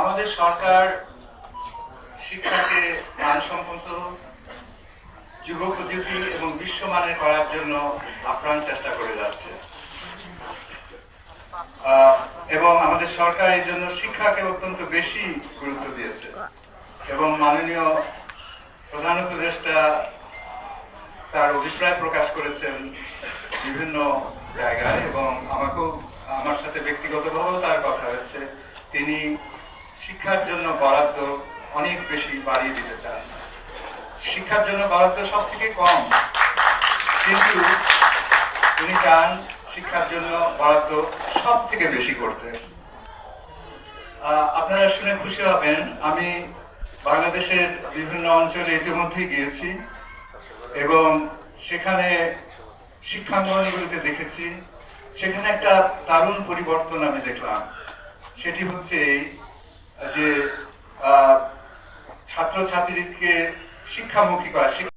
আমাদের সরকার শিক্ষাকে মানসম্পন্ন যুগোপযোগী এবং বিশ্বমানের করার জন্য আপ্রাণ চেষ্টা করে যাচ্ছে। এবং আমাদের সরকার এই জন্য শিক্ষাকে অত্যন্ত বেশি গুরুত্ব দিয়েছে। এবং মাননীয় প্রধান উপদেষ্টা তার অভিপ্রায় প্রকাশ করেছেন বিভিন্ন জায়গায় এবং আমাকেও, আমার সাথে ব্যক্তিগতভাবেও তার কথা হয়েছে। তিনি শিক্ষার জন্য বরাদ্দ অনেক বেশি বাড়িয়ে দিতে চান শিক্ষার জন্য বরাদ্দ সব থেকে কম। কিন্তু তিনি চান শিক্ষার জন্য বরাদ্দ সব থেকে বেশি করতে। আপনারা শুনে খুশি হবেন, আমি বাংলাদেশের বিভিন্ন অঞ্চলে ইতিমধ্যেই গিয়েছি এবং সেখানে শিক্ষাঙ্গনগুলিতে দেখেছি। সেখানে একটা দারুণ পরিবর্তন আমি দেখলাম। সেটি হচ্ছে যে ছাত্রছাত্রীকে শিক্ষামুখী করা